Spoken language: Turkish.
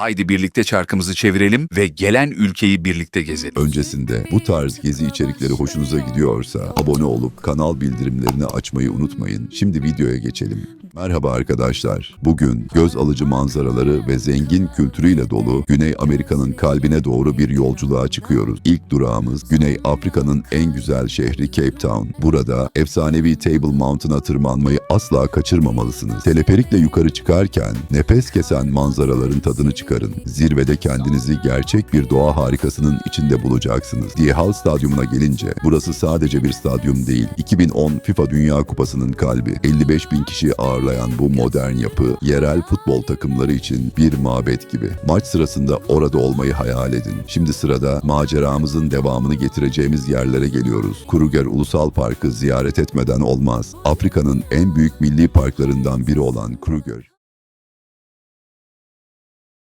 Haydi birlikte çarkımızı çevirelim ve gelen ülkeyi birlikte gezelim. Öncesinde bu tarz gezi içerikleri hoşunuza gidiyorsa abone olup kanal bildirimlerini açmayı unutmayın. Şimdi videoya geçelim. Merhaba arkadaşlar. Bugün göz alıcı manzaraları ve zengin kültürüyle dolu Güney Amerika'nın kalbine doğru bir yolculuğa çıkıyoruz. İlk durağımız Güney Afrika'nın en güzel şehri Cape Town. Burada efsanevi Table Mountain'a tırmanmayı asla kaçırmamalısınız. Teleferikle yukarı çıkarken nefes kesen manzaraların tadını çıkarın. Zirvede kendinizi gerçek bir doğa harikasının içinde bulacaksınız. DİHAL Stadyumuna gelince burası sadece bir stadyum değil. 2010 FIFA Dünya Kupası'nın kalbi. 55 bin kişiyi ağırlayan bu modern yapı yerel futbol takımları için bir mabet gibi. Maç sırasında orada olmayı hayal edin. Şimdi sırada maceramızın devamını getireceğimiz yerlere geliyoruz. Kruger Ulusal Parkı ziyaret etmeden olmaz. Afrika'nın en büyük milli parklarından biri olan Kruger.